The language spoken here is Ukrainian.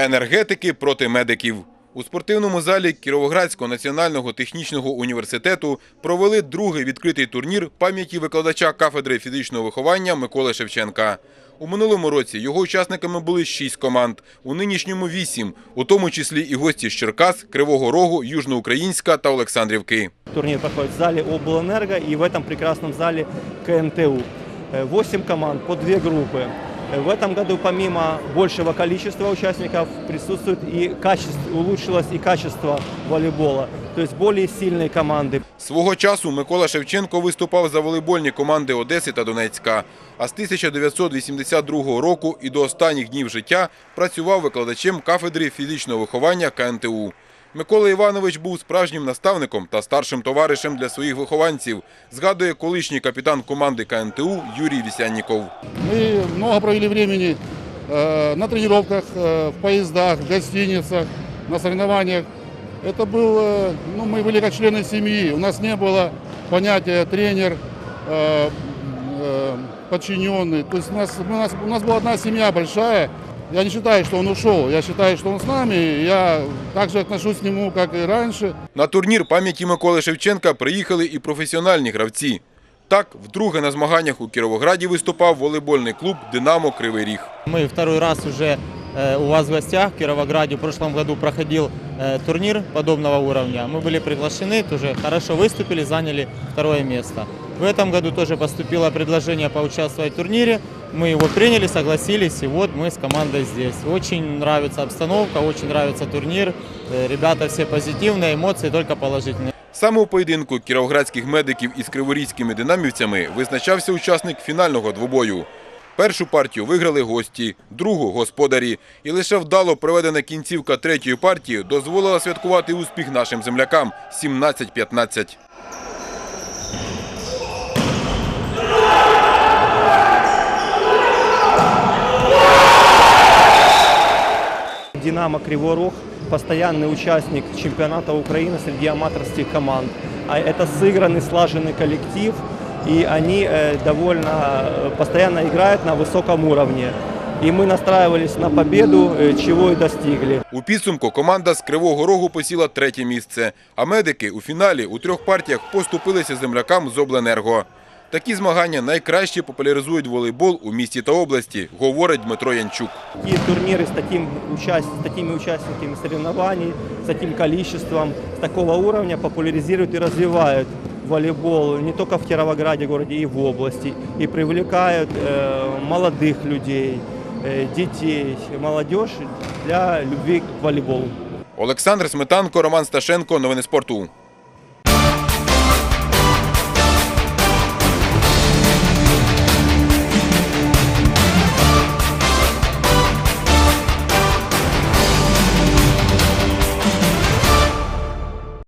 Енергетики проти медиків. У спортивному залі Кіровоградського національного технічного університету провели другий відкритий турнір пам'яті викладача кафедри фізичного виховання Миколи Шевченка. У минулому році його учасниками були шість команд, у нинішньому вісім, у тому числі і гості з Черкас, Кривого Рогу, Южноукраїнська та Олександрівки. Турнир проходит в зале облэнерго и в этом прекрасном зале КНТУ. Э, Восемь команд по две группы. Э, В этом году помимо большего количества участников присутствует и качество, улучшилось и качество волейбола. То есть более сильные команды. Свого часу Микола Шевченко виступав за волейбольні команди Одеси та Донецька. А з 1982 року і до останніх днів життя працював викладачем кафедри фізичного виховання КНТУ. Микола Іванович був справжнім наставником та старшим товаришем для своїх вихованців, згадує колишній капітан команди КНТУ Юрій Вісянніков. Мы много провели времени э, на тренировках, э, в поездах, в гостиницах, на соревнованиях. Это был, э, ну, мы были как члены семьи. У нас не было понятия тренер, э, э, подчиненный. То есть у нас, у, нас, у нас была одна семья большая. Я не считаю, что он ушел. Я считаю, что он с нами. Я также отношусь к нему, как и раньше. На турнір пам'яті Миколи Шевченка приїхали і професіональні гравці. Так, вдруге на змаганнях у Кіровограді виступав волейбольний клуб «Динамо Кривий Ріг». Мы второй раз уже э, у вас в гостях в Кировограде. В прошлом году проходил э, турнир подобного уровня. Мы были приглашены, тоже хорошо выступили, заняли второе место. В этом году тоже поступило предложение поучаствовать в турнире. Мы его приняли, согласились, и вот мы с командой здесь. Очень нравится обстановка, очень нравится турнир. Э, Ребята все позитивные, эмоции только положительные. Саме у поєдинку кіровоградських медиків із криворізькими динамівцями визначався учасник фінального двобою. Першу партію виграли гості, другу – господарі. І лише вдало проведена кінцівка третьої партії дозволила святкувати успіх нашим землякам – 17-15. Динамо Кривой Рог – постоянный участник чемпионата Украины среди аматорских команд. А это сыгранный, слаженный коллектив, и они э, довольно э, постоянно играют на высоком уровне. И мы настраивались на победу, э, чего и достигли. У підсумку команда з Кривого Рогу посіла третє місце, а медики у фіналі у трьох партіях поступилися землякам з Обленерго. Такі змагання найкраще популяризують волейбол у місті та області, говорить Дмитро Янчук. Такие турниры с, таким, участ... с такими участниками соревнований, с таким количеством, с такого уровня популяризируют и развивают волейбол не только в Кировограде городе, и в области, и привлекают э, молодых людей, э, детей, молодежь для любви к волейболу. Олександр Сметанко, Роман Сташенко. Новини спорту.